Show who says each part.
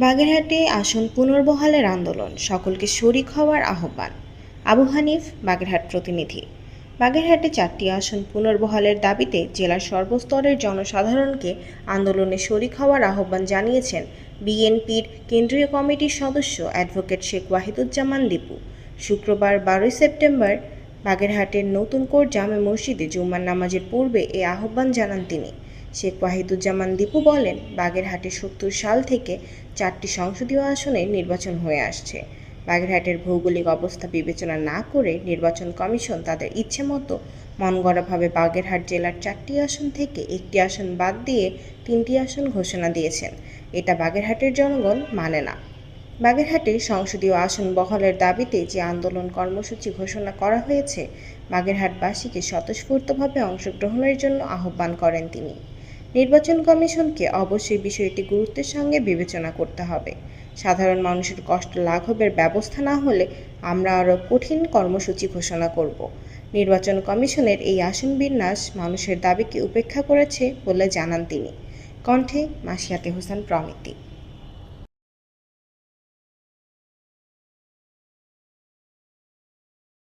Speaker 1: বাগেরহাটে আসন পুনর্বহালের আন্দোলন, সকলকে শরিক হওয়ার আহ্বান। আবু হানিফ, বাগেরহাট প্রতিনিধি। বাগেরহাটে চারটি আসন পুনর্বহালের দাবিতে জেলার সর্বস্তরের জনসাধারণকে আন্দোলনে শরিক হওয়ার আহ্বান জানিয়েছেন বিএনপির কেন্দ্রীয় কমিটির সদস্য অ্যাডভোকেট শেখ ওয়াহিদুজ্জামান দীপু। শুক্রবার বারোই সেপ্টেম্বর বাগেরহাটের নতুন কোট জামে মসজিদে জুম্মার নামাজের পূর্বে এ আহ্বান জানান তিনি। শেখ ওয়াহিদুজ্জামান দীপু বলেন, বাগেরহাটে সত্তর সাল থেকে চারটি সংসদীয় আসনে নির্বাচন হয়ে আসছে। বাগেরহাটের ভৌগোলিক অবস্থা বিবেচনা না করে নির্বাচন কমিশন তাদের ইচ্ছে মতো মনগড়াভাবে বাগেরহাট জেলার চারটি আসন থেকে একটি আসন বাদ দিয়ে তিনটি আসন ঘোষণা দিয়েছেন। এটা বাগেরহাটের জনগণ মানে না। বাগেরহাটে সংসদীয় আসন বহলের দাবিতে যে আন্দোলন কর্মসূচি ঘোষণা করা হয়েছে, বাগেরহাটবাসীকে স্বতঃস্ফূর্তভাবে অংশগ্রহণের জন্য আহ্বান করেন তিনি। নির্বাচন কমিশনকে অবশ্যই বিষয়টি গুরুত্বের সঙ্গে বিবেচনা করতে হবে। সাধারণ মানুষের কষ্ট লাঘবের ব্যবস্থা না হলে আমরা আরও কঠিন কর্মসূচি ঘোষণা করব। নির্বাচন কমিশনের এই আসন বিন্যাস মানুষের দাবিকে উপেক্ষা করেছে বলে জানান তিনি। কণ্ঠে মাসিয়াতে হোসেন প্রমিতি।